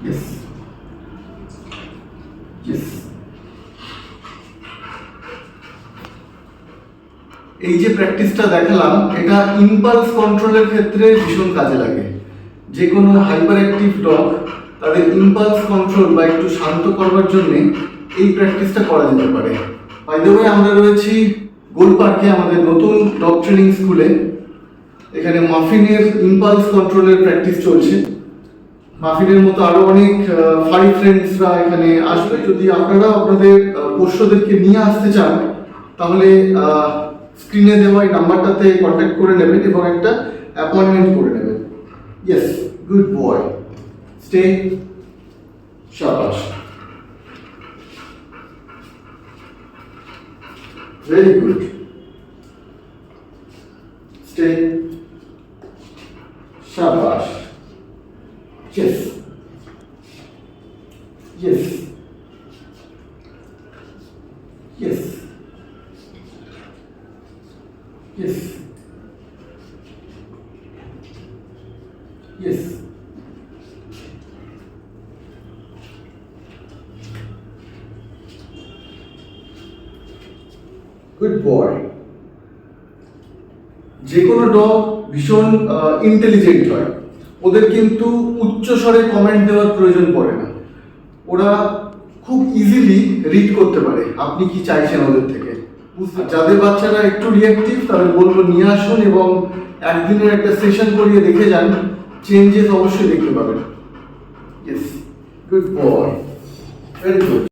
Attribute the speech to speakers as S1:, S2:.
S1: Yes. Yes. এই যে প্র্যাকটিসটা দেখালাম, এটা ইম্পালস কন্ট্রোলের ক্ষেত্রে ভীষণ কাজে লাগে যে কোনো হাইপার অ্যাক্টিভ ডগ তাদের ইম্পালস কন্ট্রোল বা একটু শান্ত করবার জন্য এই প্র্যাকটিসটা করা যেতে পারে বাই দ্য ওয়ে আমরা রয়েছি গোল পার্কে আমাদের নতুন ডগ ট্রেনিং স্কুলে এখানে মাফিনের ইম্পালস কন্ট্রোলের প্র্যাকটিস চলছে মাফিনের মতো আরও অনেক ফাইভ ফ্রেন্ডসরা এখানে আসবে। যদি আপনারা আপনাদের পোষ্যদেরকে নিয়ে আসতে চান, তাহলে স্ক্রিনে দেওয়া এই নাম্বারটাতে কন্ট্যাক্ট করে নেবেন এবং একটা অ্যাপয়েন্টমেন্ট করে নেবেন। ইয়েস গুড বয় স্টে শাবাশ ভেরি গুড স্টে শাবাশ Yes. Yes. Yes. Yes. Yes. Good boy. যে কোনো ডগ ভীষণ ইন্টেলিজেন্ট হয় ওদের কিন্তু উচ্চ স্বরে কমেন্ট দেওয়ার প্রয়োজন পড়ে না। ওরা খুব ইজিলি রিড করতে পারে আপনি কি চাইছেন ওদের থেকে? বুঝতে- যাদের বাচ্চারা একটু রিয়াক্টিভ তাদের বলব নিয়ে আসুন এবং একদিনের একটা সেশন করিয়ে দেখে যান। চেঞ্জেস অবশ্যই দেখতে পাবেন। Yes good boy very good